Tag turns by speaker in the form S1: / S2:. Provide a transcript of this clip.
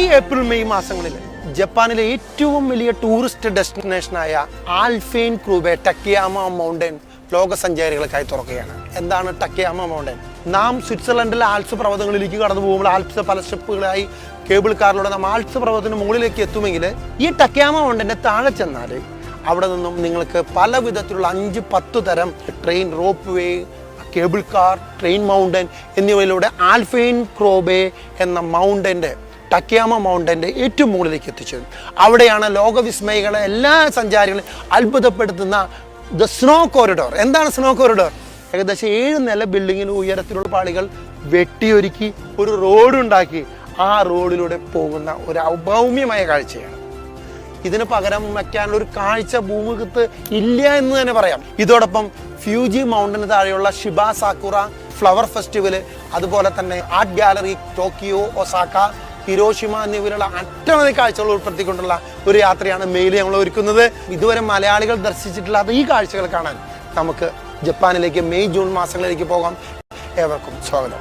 S1: April May മാസങ്ങളിൽ ജപ്പാനിലെ ഏറ്റവും വലിയ ടൂറിസ്റ്റ് ഡെസ്റ്റിനേഷനായ ആൽഫെയിൻ ക്രൂബെ ടക്കിയാമ മൗണ്ടൻ ലോക സഞ്ചാരികൾക്കായി തുറക്കുകയാണ്. എന്താണ് ടക്കിയാമ മൗണ്ടൻ? നാം സ്വിറ്റ്സർലൻഡിലെ ആൽപ്സ് പർവതങ്ങളിലേക്ക് കടന്നു പോകുമ്പോൾ ആൽപ്സ് പല സ്റ്റെപ്പുകളായി കേബിൾ കാറിലൂടെ നാം ആൽപ്സ് പർവതത്തിന് മുകളിലേക്ക് എത്തുമെങ്കിൽ ഈ ടക്കിയാമ മൗണ്ടന്റെ താഴെ ചെന്നാൽ അവിടെ നിന്നും നിങ്ങൾക്ക് പല വിധത്തിലുള്ള അഞ്ച് പത്ത് തരം train ropeway cable car train mountain എന്നിവയിലൂടെ ആൽഫൈൻ ക്രോബെ എന്ന മൗണ്ടന്റെ ടക്കിയാമ മൗണ്ടന്റെ ഏറ്റവും മുകളിലേക്ക് എത്തിച്ചത് അവിടെയാണ് ലോകവിസ്മയികളെ എല്ലാ സഞ്ചാരികളും അത്ഭുതപ്പെടുത്തുന്ന ദ സ്നോ കോറിഡോർ. എന്താണ് സ്നോ കോറിഡോർ? ഏകദേശം ഏഴ് നില ബിൽഡിങ്ങിന് ഉയരത്തിലുള്ള പാളികൾ വെട്ടിയൊരുക്കി ഒരു റോഡ് ഉണ്ടാക്കി ആ റോഡിലൂടെ പോകുന്ന ഒരു ഔഭൗമ്യമായ കാഴ്ചയാണ്. ഇതിന് പകരം വയ്ക്കാനുള്ള ഒരു കാഴ്ച ഭൂമുഖത്ത് ഇല്ല എന്ന് തന്നെ പറയാം. ഇതോടൊപ്പം ഫ്യൂജി മൗണ്ടന് താഴെയുള്ള ഷിബ സാക്കുറ ഫ്ലവർ ഫെസ്റ്റിവൽ അതുപോലെ തന്നെ art gallery Tokyo Osaka Hiroshima എന്നിവരുള്ള അറ്റമതി കാഴ്ചകൾ ഉൾപ്പെടുത്തിക്കൊണ്ടുള്ള ഒരു യാത്രയാണ് മെയിൽ ഞങ്ങൾ ഒരുക്കുന്നത്. ഇതുവരെ മലയാളികൾ ദർശിച്ചിട്ടില്ലാത്ത ഈ കാഴ്ചകൾ കാണാൻ നമുക്ക് ജപ്പാനിലേക്ക് മെയ് ജൂൺ മാസങ്ങളിലേക്ക് പോകാം. ഏവർക്കും സ്വാഗതം.